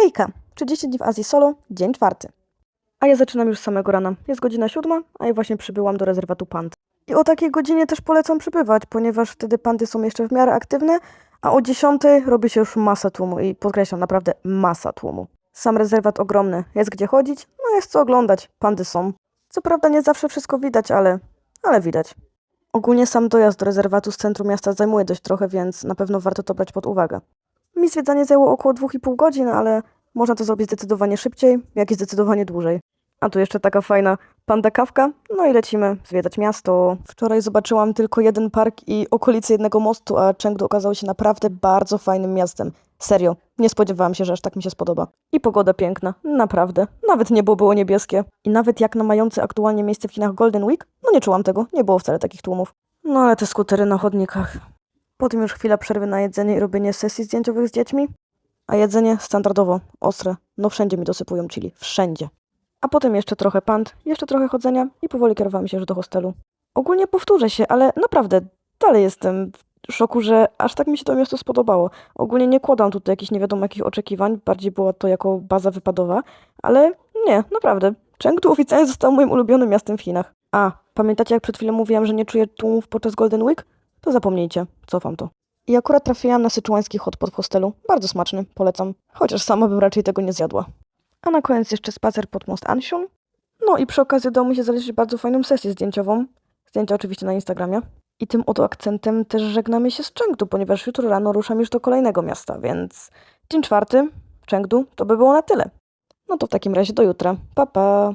Hejka! 30 dni w Azji solo, dzień czwarty. A ja zaczynam już z samego rana. Jest godzina siódma, a ja właśnie przybyłam do rezerwatu pand. I o takiej godzinie też polecam przybywać, ponieważ wtedy pandy są jeszcze w miarę aktywne, a o 10 robi się już masa tłumu i podkreślam, naprawdę masa tłumu. Sam rezerwat ogromny, jest gdzie chodzić, no jest co oglądać, pandy są. Co prawda nie zawsze wszystko widać, ale, ale widać. Ogólnie sam dojazd do rezerwatu z centrum miasta zajmuje dość trochę, więc na pewno warto to brać pod uwagę. Mi zwiedzanie zajęło około 2,5 godzin, ale można to zrobić zdecydowanie szybciej, jak i zdecydowanie dłużej. A tu jeszcze taka fajna panda kawka, no i lecimy zwiedzać miasto. Wczoraj zobaczyłam tylko jeden park i okolice jednego mostu, a Chengdu okazało się naprawdę bardzo fajnym miastem. Serio, nie spodziewałam się, że aż tak mi się spodoba. I pogoda piękna, naprawdę. Nawet niebo było niebieskie. I nawet jak na mający aktualnie miejsce w Chinach Golden Week, no nie czułam tego, nie było wcale takich tłumów. No ale te skutery na chodnikach. Potem już chwila przerwy na jedzenie i robienie sesji zdjęciowych z dziećmi. A jedzenie standardowo, ostre. No wszędzie mi dosypują chili, wszędzie. A potem jeszcze trochę pand, jeszcze trochę chodzenia i powoli kierowałam się już do hostelu. Ogólnie powtórzę się, ale naprawdę dalej jestem w szoku, że aż tak mi się to miasto spodobało. Ogólnie nie kładam tutaj jakichś nie wiadomo jakich oczekiwań, bardziej była to jako baza wypadowa, ale nie, naprawdę. Chengdu oficjalnie został moim ulubionym miastem w Chinach. A, pamiętacie jak przed chwilą mówiłam, że nie czuję tłumów podczas Golden Week? To zapomnijcie, cofam to. I akurat trafiłam na syczuański hotpot w hostelu. Bardzo smaczny, polecam. Chociaż sama bym raczej tego nie zjadła. A na koniec jeszcze spacer pod most Ansiun. No i przy okazji udało mi się znaleźć bardzo fajną sesję zdjęciową. Zdjęcia oczywiście na Instagramie. I tym oto akcentem też żegnamy się z Chengdu, ponieważ jutro rano ruszam już do kolejnego miasta, więc dzień czwarty, Chengdu, to by było na tyle. No to w takim razie do jutra. Pa, pa!